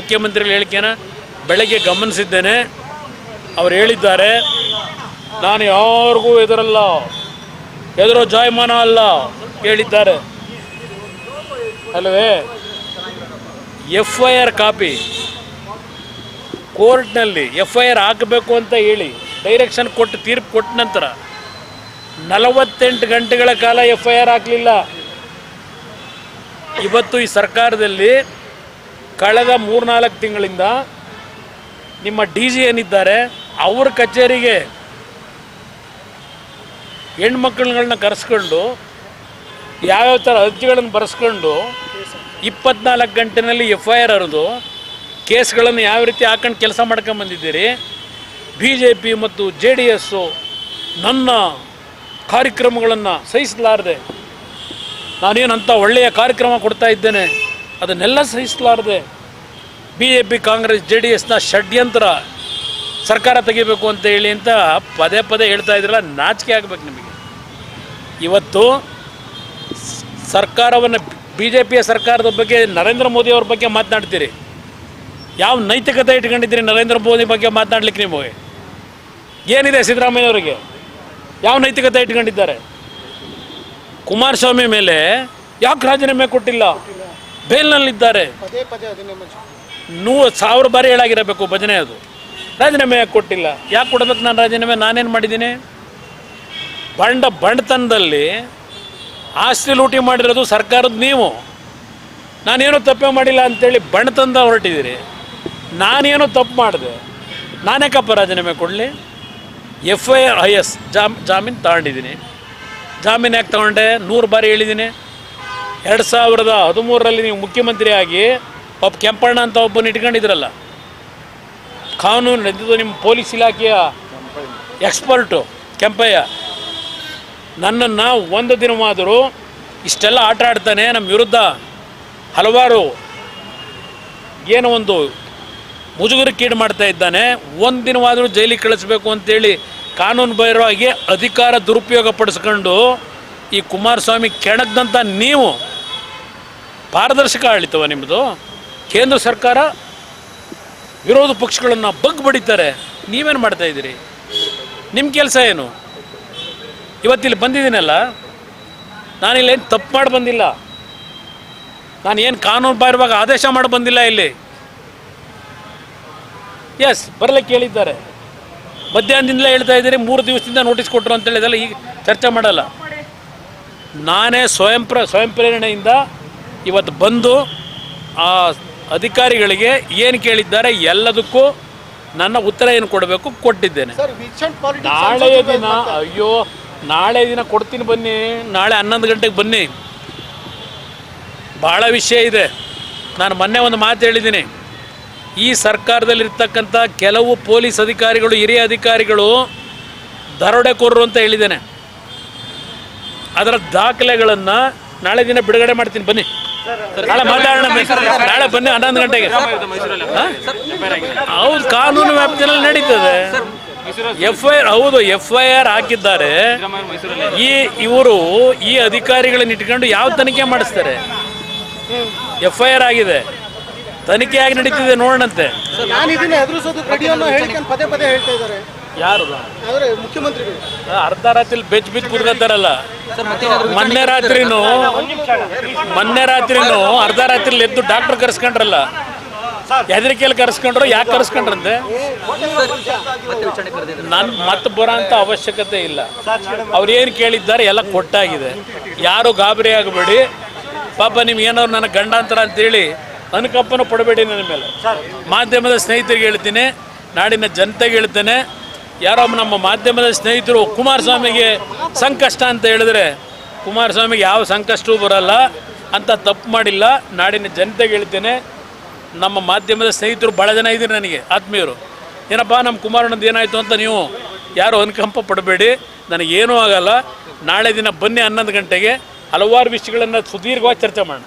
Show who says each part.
Speaker 1: ಮುಖ್ಯಮಂತ್ರಿಗಳ ಹೇಳಿಕೆನ ಬೆಳಗ್ಗೆ ಗಮನಿಸಿದ್ದೇನೆ. ಅವರು ಹೇಳಿದ್ದಾರೆ, ನಾನು ಯಾರಿಗೂ ಎದುರಲ್ಲ ಎದುರೋ ಜಾಯಮಾನ ಅಲ್ಲ ಹೇಳಿದ್ದಾರೆ. ಅಲ್ಲವೇ ಎಫ್ ಐ ಆರ್ ಕಾಪಿ ಕೋರ್ಟ್ನಲ್ಲಿ ಎಫ್ ಐ ಆರ್ ಹಾಕಬೇಕು ಅಂತ ಹೇಳಿ ಡೈರೆಕ್ಷನ್ ಕೊಟ್ಟು, ತೀರ್ಪು ಕೊಟ್ಟ ನಂತರ ನಲವತ್ತೆಂಟು ಗಂಟೆಗಳ ಕಾಲ ಎಫ್ ಐ ಆರ್ ಹಾಕಲಿಲ್ಲ. ಇವತ್ತು ಈ ಸರ್ಕಾರದಲ್ಲಿ ಕಳೆದ ಮೂರ್ನಾಲ್ಕು ತಿಂಗಳಿಂದ ನಿಮ್ಮ ಡಿ ಜಿ ಏನಿದ್ದಾರೆ, ಅವ್ರ ಕಚೇರಿಗೆ ಹೆಣ್ಮಕ್ಳುಗಳನ್ನ ಕರೆಸ್ಕೊಂಡು, ಯಾವ್ಯಾವ ಥರ ಅರ್ಜಿಗಳನ್ನು ಬರೆಸ್ಕೊಂಡು ಇಪ್ಪತ್ನಾಲ್ಕು ಗಂಟೆನಲ್ಲಿ ಎಫ್ ಐ ಆರ್ ಹರಿದು ಕೇಸ್ಗಳನ್ನು ಯಾವ ರೀತಿ ಹಾಕೊಂಡು ಕೆಲಸ ಮಾಡ್ಕೊಂಬಂದಿದ್ದೀರಿ ಬಿ ಜೆ ಪಿ ಮತ್ತು ಜೆ ಡಿ ಎಸ್ಸು ನನ್ನ ಕಾರ್ಯಕ್ರಮಗಳನ್ನು ಸಹಿಸಲಾರದೆ ನಾನೇನಂತ ಒಳ್ಳೆಯ ಕಾರ್ಯಕ್ರಮ ಕೊಡ್ತಾ ಇದ್ದೇನೆ. ಅದನ್ನೆಲ್ಲ ಸಹಿಸಲಾರದೆ B J P Congress J D ಎಸ್ನ ಷಡ್ಯಂತ್ರ ಸರ್ಕಾರ ತೆಗಿಬೇಕು ಅಂತ ಹೇಳಿ ಅಂತ ಪದೇ ಪದೇ ಹೇಳ್ತಾ ಇದ್ರಲ್ಲ, ನಾಚಿಕೆ ಆಗಬೇಕು ನಿಮಗೆ. ಇವತ್ತು ಸರ್ಕಾರವನ್ನು ಬಿ ಜೆ ಪಿಯ ಸರ್ಕಾರದ ಬಗ್ಗೆ, ನರೇಂದ್ರ ಮೋದಿ ಅವ್ರ ಬಗ್ಗೆ ಮಾತನಾಡ್ತೀರಿ. ಯಾವ ನೈತಿಕತೆ ಇಟ್ಕೊಂಡಿದ್ದೀರಿ ನರೇಂದ್ರ ಮೋದಿ ಬಗ್ಗೆ ಮಾತನಾಡ್ಲಿಕ್ಕೆ ನಿಮಗೆ ಏನಿದೆ ಸಿದ್ದರಾಮಯ್ಯನವರಿಗೆ? ಯಾವ ನೈತಿಕತೆ ಇಟ್ಕೊಂಡಿದ್ದಾರೆ? ಕುಮಾರಸ್ವಾಮಿ ಮೇಲೆ ಯಾಕೆ ರಾಜೀನಾಮೆ ಕೊಟ್ಟಿಲ್ಲ? ಬೇಲ್ನಲ್ಲಿದ್ದಾರೆ
Speaker 2: ಪದೇ ಪದೇ ಅದನ್ನೇ ಮಂಜು
Speaker 1: ನೂ ಸಾವಿರ ಬಾರಿ ಹೇಳಾಗಿರಬೇಕು ಭಜನೆ ಅದು. ರಾಜೀನಾಮೆ ಯಾಕೆ ಕೊಟ್ಟಿಲ್ಲ? ಯಾಕೆ ಕೊಡ್ಬೇಕು ನಾನು ರಾಜೀನಾಮೆ? ನಾನೇನು ಮಾಡಿದ್ದೀನಿ? ಬಂಡ ಬಂಡತನದಲ್ಲಿ ಆಸ್ತಿ ಲೂಟಿ ಮಾಡಿರೋದು ಸರ್ಕಾರದ ನೀವು. ನಾನೇನು ತಪ್ಪೇ ಮಾಡಿಲ್ಲ ಅಂತೇಳಿ ಬಣ್ಣತಂದ ಹೊರಟಿದ್ದೀರಿ. ನಾನೇನು ತಪ್ಪು ಮಾಡಿದೆ. ನಾನೇಕಪ್ಪ ರಾಜೀನಾಮೆ ಕೊಡಲಿ? F I R I S jam ಜಾಮೀನು ತಗೊಂಡಿದ್ದೀನಿ. ಜಾಮೀನು ಯಾಕೆ ತಗೊಂಡೆ? ನೂರು ಬಾರಿ ಹೇಳಿದ್ದೀನಿ. ಎರಡು ಸಾವಿರದ ಹದಿಮೂರರಲ್ಲಿ ನೀವು ಮುಖ್ಯಮಂತ್ರಿಯಾಗಿ ಒಬ್ಬ ಕೆಂಪಣ್ಣ ಅಂತ ಒಬ್ಬನ ಇಟ್ಕೊಂಡಿದ್ರಲ್ಲ. ಕಾನೂನು ಇದು ನಿಮ್ಮ ಪೊಲೀಸ್ ಇಲಾಖೆಯ ಎಕ್ಸ್ಪರ್ಟು ಕೆಂಪಯ್ಯ. ನನ್ನನ್ನು ಒಂದು ದಿನವಾದರೂ ಇಷ್ಟೆಲ್ಲ ಆಟ ಆಡ್ತಾನೆ, ನಮ್ಮ ವಿರುದ್ಧ ಹಲವಾರು ಏನು ಒಂದು ಮುಜುಗರಕ್ಕೀಡು ಮಾಡ್ತಾ ಇದ್ದಾನೆ. ಒಂದು ದಿನವಾದರೂ ಜೈಲಿಗೆ ಕಳಿಸ್ಬೇಕು ಅಂತೇಳಿ ಕಾನೂನು ಬಾಹಿರವಾಗಿ ಅಧಿಕಾರ ದುರುಪಯೋಗ ಪಡಿಸ್ಕೊಂಡು ಈ ಕುಮಾರಸ್ವಾಮಿ ಕೆಣಕ್ದಂಥ ನೀವು ಪಾರದರ್ಶಕ ಆಳಿತವ ನಿಮ್ಮದು ಕೇಂದ್ರ ಸರ್ಕಾರ ವಿರೋಧ ಪಕ್ಷಗಳನ್ನು ಬಗ್ ಬಡಿತಾರೆ. ನೀವೇನು ಮಾಡ್ತಾ ಇದ್ದೀರಿ? ನಿಮ್ಮ ಕೆಲಸ ಏನು? ಇವತ್ತಿಲ್ಲಿ ಬಂದಿದ್ದೀನಲ್ಲ? ನಾನಿಲ್ಲೇನು ತಪ್ಪು ಮಾಡಿ ಬಂದಿಲ್ಲ? ನಾನು ಏನು ಕಾನೂನು ಬಾಹಿರವಾಗ ಆದೇಶ ಮಾಡಿ ಬಂದಿಲ್ಲ ಇಲ್ಲಿ? ಎಸ್ ಬರಲಿಕ್ಕೆ ಕೇಳಿದ್ದಾರೆ. ಮಧ್ಯಾಹ್ನದಿಂದಲೇ ಹೇಳ್ತಾ ಇದ್ದೀರಿ, ಮೂರು ದಿವಸದಿಂದ ನೋಟಿಸ್ ಕೊಟ್ಟರು ಅಂತ ಹೇಳಿದಲ್ಲ ಈಗ ಚರ್ಚೆ ಮಾಡಲ್ಲ. ನಾನೇ ಸ್ವಯಂ ಪ್ರ ಸ್ವಯಂ ಪ್ರೇರಣೆಯಿಂದ ಇವತ್ತು ಬಂದು ಆ ಅಧಿಕಾರಿಗಳಿಗೆ ಏನು ಕೇಳಿದ್ದಾರೆ ಎಲ್ಲದಕ್ಕೂ ನನ್ನ ಉತ್ತರ ಏನು ಕೊಡಬೇಕು ಕೊಟ್ಟಿದ್ದೇನೆ.
Speaker 2: ನಾಳೆ
Speaker 1: ನಾಳೆಯ ದಿನ ಅಯ್ಯೋ ನಾಳೆ ದಿನ ಕೊಡ್ತೀನಿ ಬನ್ನಿ ನಾಳೆ ಹನ್ನೊಂದು ಗಂಟೆಗೆ ಬನ್ನಿ. ಭಾಳ ವಿಷಯ ಇದೆ. ನಾನು ಮೊನ್ನೆ ಒಂದು ಮಾತು ಹೇಳಿದ್ದೀನಿ. ಈ ಸರ್ಕಾರದಲ್ಲಿರ್ತಕ್ಕಂಥ ಕೆಲವು ಪೊಲೀಸ್ ಅಧಿಕಾರಿಗಳು ಹಿರಿಯ ಅಧಿಕಾರಿಗಳು ದರೋಡೆಕೋರರು ಅಂತ ಹೇಳಿದ್ದೇನೆ. ಅದರ ದಾಖಲೆಗಳನ್ನು ನಾಳೆ ದಿನ ಬಿಡುಗಡೆ ಮಾಡ್ತೀನಿ ಬನ್ನಿ. ನಾಳೆ ಮಾತಾಡೋಣ. ನಾಳೆ ಬನ್ನಿ ಹನ್ನೊಂದು ಗಂಟೆಗೆ? ಹೌದು ಕಾನೂನು ವ್ಯಾಪ್ತಿಯಲ್ಲಿ ನಡೀತದೆ ಎಫ್ ಐ ಆರ್ ಹೌದು ಎಫ್ ಐ ಆರ್ ಹಾಕಿದ್ದಾರೆ ಈ ಇವರು ಈ ಅಧಿಕಾರಿಗಳನ್ನ ಇಟ್ಕೊಂಡು ಯಾವ ತನಿಖೆ ಮಾಡಿಸ್ತಾರೆ ಎಫ್ ಐ ಆರ್ ಆಗಿದೆ ತನಿಖೆ ಆಗಿ ನಡೀತಿದೆ ನೋಡೋಣಂತೆ ಯಾರು?
Speaker 2: ಆದರೆ ಮುಖ್ಯಮಂತ್ರಿಗಳು.
Speaker 1: ಅರ್ಧ ರಾತ್ರಿ ಬೆಚ್ಚ ಬಿದ್ದು ಕುಡ್ಕತ್ತಾರಲ್ಲ ಮೊನ್ನೆ ರಾತ್ರಿನೂ ಮೊನ್ನೆ ರಾತ್ರಿನೂ ಅರ್ಧ ರಾತ್ರಿ ಎದ್ದು ಡಾಕ್ಟರ್ ಕರೆಸ್ಕೊಂಡ್ರಲ್ಲ. ಹೆದರಿಕೆಯಲ್ಲಿ ಕರೆಸ್ಕೊಂಡ್ರು ಯಾಕೆ ಕರೆಸ್ಕೊಂಡ್ರಂತೆ? ನನ್ ಮತ್ತೆ ಬರೋ ಅಂತ ಅವಶ್ಯಕತೆ ಇಲ್ಲ. ಅವ್ರು ಏನು ಕೇಳಿದ್ದಾರೆ ಎಲ್ಲ ಕೊಟ್ಟಾಗಿದೆ. ಯಾರು ಗಾಬರಿ ಆಗಬೇಡಿ. ಪಾಪ ನಿಮ್ಗೆ ಏನಾದ್ರು ನನ್ನ ಗಂಡಾಂತರ ಅಂತೇಳಿ ಅನುಕಂಪನ ಪಡಬೇಡಿ ನನ್ನ ಮೇಲೆ. ಮಾಧ್ಯಮದ ಸ್ನೇಹಿತರಿಗೆ ಹೇಳ್ತೀನಿ ನಾಡಿನ ಜನತೆಗೆ ಹೇಳ್ತೇನೆ. ಯಾರೋ ನಮ್ಮ ಮಾಧ್ಯಮದ ಸ್ನೇಹಿತರು ಕುಮಾರಸ್ವಾಮಿಗೆ ಸಂಕಷ್ಟ ಅಂತ ಹೇಳಿದ್ರೆ, ಕುಮಾರಸ್ವಾಮಿಗೆ ಯಾವ ಸಂಕಷ್ಟವೂ ಬರಲ್ಲ, ಅಂತ ತಪ್ಪು ಮಾಡಿಲ್ಲ, ನಾಡಿನ ಜನತೆಗೆ ಹೇಳ್ತೇನೆ, ನಮ್ಮ ಮಾಧ್ಯಮದ ಸ್ನೇಹಿತರು ಭಾಳ ಜನ ಇದ್ದೀರಿ ನನಗೆ, ಆತ್ಮೀಯರು. ಏನಪ್ಪ, ನಮ್ಮ ಕುಮಾರಣ್ಣದ ಏನಾಯಿತು ಅಂತ ನೀವು ಯಾರು ಅನುಕಂಪ ಪಡಬೇಡಿ ನನಗೇನೂ ಆಗಲ್ಲ. ನಾಳೆ ದಿನ ಬನ್ನಿ ಹನ್ನೊಂದು ಗಂಟೆಗೆ, ಹಲವಾರು ವಿಷಯಗಳನ್ನು ಸುದೀರ್ಘವಾಗಿ ಚರ್ಚೆ ಮಾಡೋಣ.